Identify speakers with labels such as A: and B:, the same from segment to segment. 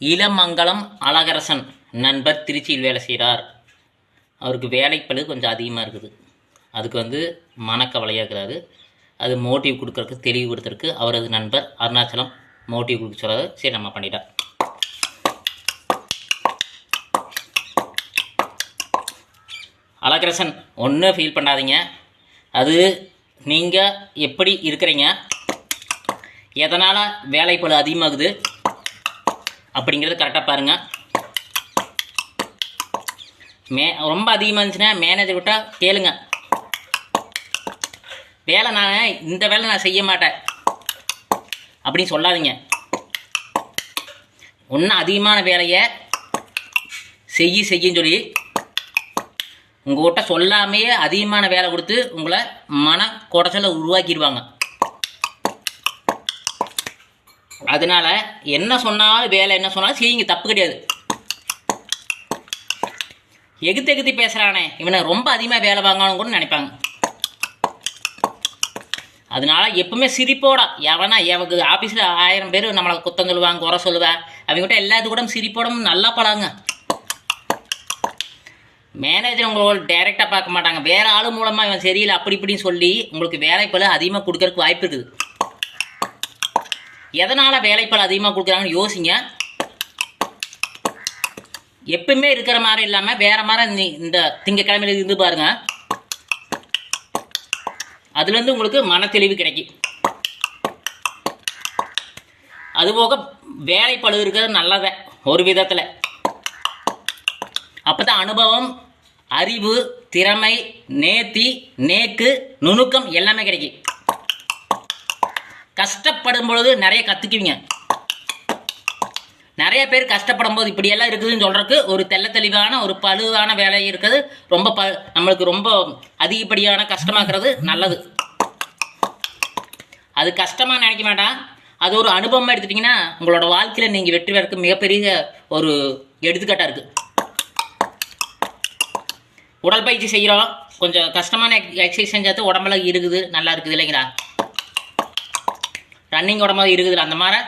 A: இளமங்கலம் அழகரசன் நண்பர் திருச்சியில் வேலை செய்கிறார் அவருக்கு வேலைப்பழு கொஞ்சம் அதிகமாக இருக்குது. அதுக்கு வந்து மனக்கவலையாக இருக்கிறாரு. அது மோட்டிவ் கொடுக்குறதுக்கு தெளிவு கொடுத்துருக்கு அவரது நண்பர் அருணாச்சலம் மோட்டிவ் கொடுக்க சொல்கிறாரு சரி நம்ம பண்ணிட்டோம் அழகரசன் ஒன்றும் ஃபீல் பண்ணாதீங்க. அது நீங்கள் எப்படி இருக்கிறீங்க? எதனால் வேலைப்பளு அதிகமாகுது? அப்படிங்கிறது கரெக்டாக பாருங்கள் மே ரொம்ப அதிகமாக இருந்துச்சுன்னா மேனேஜர் விட்டால் கேளுங்க. வேலை நான் இந்த வேலை நான் செய்ய மாட்டேன். அப்படின்னு சொல்லாதீங்க. ஒன்றும் அதிகமான வேலையை செய்ய செய்யன்னு சொல்லி உங்கள்கிட்ட சொல்லாமையே அதிகமான வேலை கொடுத்து உங்களை மன குடச்சலை உருவாக்கிடுவாங்க அதனால என்ன சொன்னாலும் வேலை என்ன சொன்னாலும் செய்யுங்க தப்பு கிடையாது. எகுத்து எகுத்தி பேசுகிறானே இவனை ரொம்ப அதிகமாக வேலை வாங்கணும் கூட நினைப்பாங்க. அதனால எப்பவுமே சிரிப்போட எவனா எவக்கு ஆஃபீஸில் ஆயிரம் பேர் நம்மளை குத்தம் சொல்லுவாங்க குறை சொல்லுவேன் அவங்ககிட்ட எல்லாத்து கூட சிரிப்போட நல்லா பழகுங்க. மேனேஜர் உங்களோட டைரெக்டாக பார்க்க மாட்டாங்க. வேறு ஆள் மூலமாக இவன் சரியில்லை அப்படி இப்படின்னு சொல்லி உங்களுக்கு வேலைப்பளு அதிகமாக கொடுக்கறதுக்கு வாய்ப்பு இருக்குது. எதனால் வேலைப்பால் அதிகமாக கொடுக்குறாங்கன்னு யோசிங்க. எப்பவுமே இருக்கிற மாதிரி இல்லாமல் வேற மாதிரி இந்த- இந்த திங்கக்கிழமையில இருந்து பாருங்க. அதுலேருந்து உங்களுக்கு மன தெளிவு கிடைக்கும் அதுபோக வேலைப்பழு இருக்கிறது நல்லதை ஒரு விதத்தில். அப்போ தான் அனுபவம் அறிவு திறமை நேர்த்தி நேக்கு நுணுக்கம் எல்லாமே கிடைக்கும். கஷ்டப்படும் பொழுது நிறைய கற்றுக்குவீங்க நிறைய பேர் கஷ்டப்படும் போது இப்படியெல்லாம் இருக்குதுன்னு சொல்கிறதுக்கு ஒரு தெள்ள தெளிவான ஒரு பழுவான வேலை இருக்குது. ரொம்ப ப நம்மளுக்கு ரொம்ப அதிகப்படியான கஷ்டமாக்குறது நல்லது. அது கஷ்டமாக நினைக்க வேண்டாம். அது ஒரு அனுபவமாக எடுத்துட்டிங்கன்னா உங்களோட வாழ்க்கையில் நீங்கள் வெற்றி பெறக்கு மிகப்பெரிய ஒரு எடுத்துக்காட்டாக இருக்குது உடற்பயிற்சி செய்கிறோம் கொஞ்சம் கஷ்டமான எக்ஸசைஸ் செஞ்சாத்து உடம்புல இருக்குது நல்லா இருக்குது இல்லைங்களா? ரன்னிங் மாதிரி இருக்குது. அந்த மாதிரி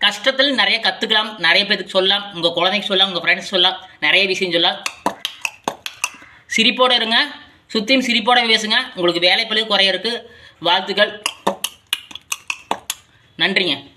A: கஷ்டத்தில் நிறைய கற்றுக்கலாம் நிறைய பேருக்கு சொல்லலாம். உங்கள் குழந்தைக்கு சொல்லலாம். உங்கள் ஃப்ரெண்ட்ஸ் சொல்லலாம். நிறைய விஷயம் சொல்லலாம். சிரிப்போடு இருங்க. சுற்றியும் சிரிப்போட பேசுங்க. உங்களுக்கு வேலைப்பளு குறைய இருக்குது வாழ்த்துக்கள். நன்றிங்க.